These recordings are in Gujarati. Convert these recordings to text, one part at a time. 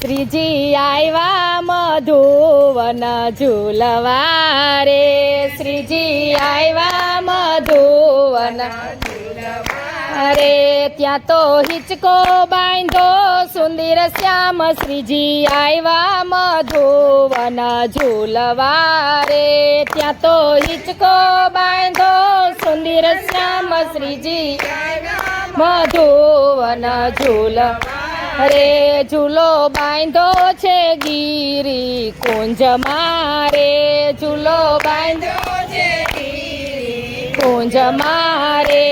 શ્રીજી આવ્યા મધુવન ઝૂલવા રે શ્રીજી આવ્યા મધુવન અરે ત્યાં તો હિચકો બાંધો, સુંદર શ્યામ શ્રીજી આવ્યા મધુવન ઝૂલવા રે ત્યાં તો હિચકો બાંધો, સુંદર શ્યામ શ્રીજી મધુવન ઝૂલ અરે ઝૂલો બાંધો છે ગીરી, કુંજ મારે. ઝૂલો બાંધો છે કુંજ મારે.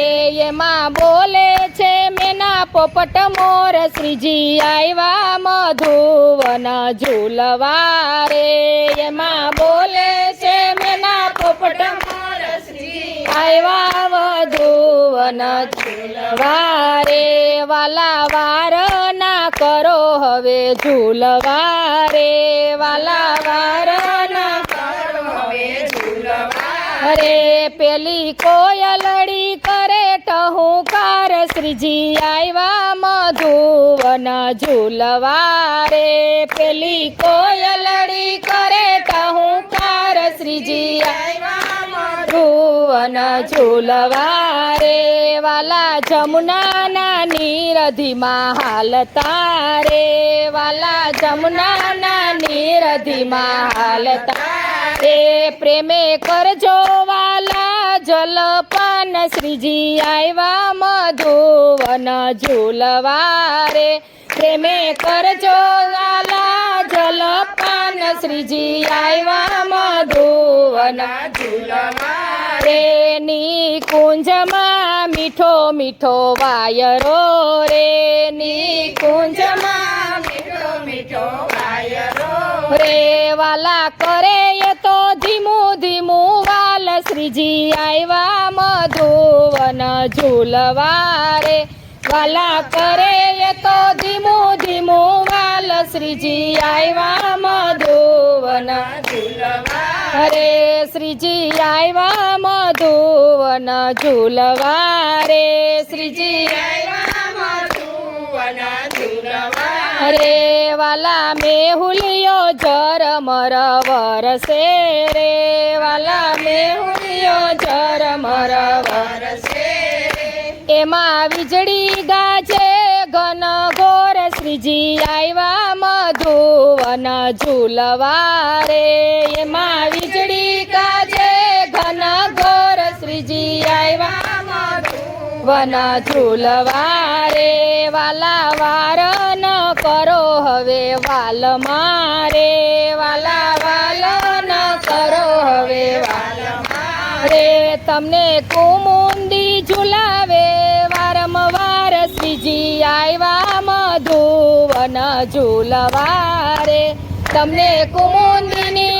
એમાં બોલે છે મેના પોપટ મોર, શ્રીજી આવ્યા મધુવન ઝૂલવા રે એમાં બોલે છે મેના પોપટ મોર શ્રી આવ્યા વધુવન ઝૂલવા રે વાલા વાર કરો હવે ઝૂલવા રે વાલા વારના કરો હવે ઝૂલવા અરે પેલી કોયલડી કરે ટહુકાર શ્રીજી આવ્યા મધુવન ઝૂલવા રે પેલી કોયલડી કરે ટહુકાર શ્રીજી આવ્યા મધુવન ઝૂલવા રે વાલા જમુનાના નીરધીમાં હાલતા રે વાલા જમુનાના નીરધીમાં હાલતા રે પ્રેમે કરજો વાલા જલપાન. શ્રીજી આવ્યા મધુવન ઝૂલવા રે પ્રેમે કરજો વાલા જલપાન. શ્રીજી આવ્યા મધુવન ઝૂલવા રે ની કુંજમાં મીઠો મીઠો વાયરો રેની કુંજમાં મીઠો મીઠો વાયરો રે વાલા કરે તો ધીમું ધીમું વાલ. શ્રીજી આવ્યા મધુવન ઝૂલવા રે. વાલા કરે તો ધીમું ધીમું વાલ. શ્રીજી આવ્યા મધુવન ઝૂલવા રે. શ્રીજી આવ્યા મધુવન ઝૂલવા રે શ્રીજી રે વાલા મેહુલિયો ઝરમર વરસે રે. વાલા મેહુલિયો ઝરમર વરસે એમાં વીજળી ગાજે ઘન ગોર શ્રીજી આવ્યા મધુવન ઝૂલવા રે એમાં વીજળી ગાજે વન ઝૂલવારે વાલા વાર ન કરો હવે વાલ મારે. વાલા વાલ ન કરો હવે વાલ મારે. તમને કુમુંદી ઝુલાવે. વારંવાર શ્રીજી આવ્યા મધુવન ઝૂલવા રે તમને કુમુંદીની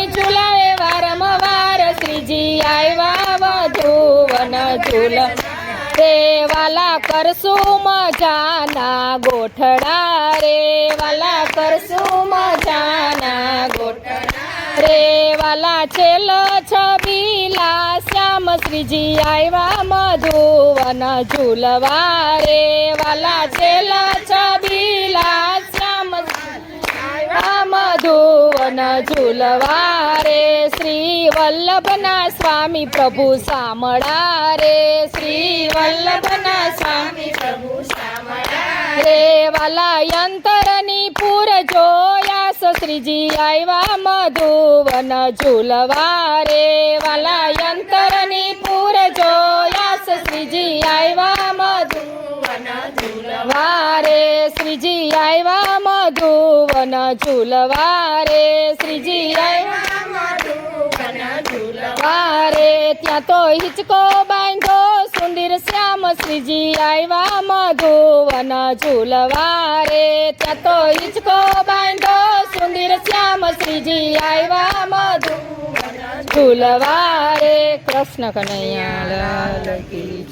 રે વાલા કરશું મજાના ગોઠડા રે વાલા કરશું મજાના ગોઠડા રે વાલા છેલ્લો છબીલા શ્યામ શ્રીજી આવ્યા મધુવન ઝૂલવા રે વાલા છેલ્લો છબીલા શ્યામ આ મધુવન ઝૂલવા શ્રી વલ્લભના સ્વામી પ્રભુ સામળા રે શ્રી વલ્લભના સ્વામી પ્રભુ રે વાલા યંતરની પૂર જોયા શ્રીજી આવ્યા મધુવન ઝૂલવા રે વાલા યંતરની પૂર જોયા શ્રીજી આવ્યા મધુવન ઝૂલવા શ્રીજી આવ્યા મધુવન ઝૂલવારે, શ્રીજી વારે ત્યાં તો હિચકો બાંધો, સુંદર શ્યામ શ્રીજી આવ્યા મધુવન ઝૂલવા રે ત્યાં તો હિચકો બાંધો, સુંદર શ્યામ શ્રીજી આવ્યા મધુ ઝૂલવારે. કૃષ્ણ કનૈયા, લાલ કી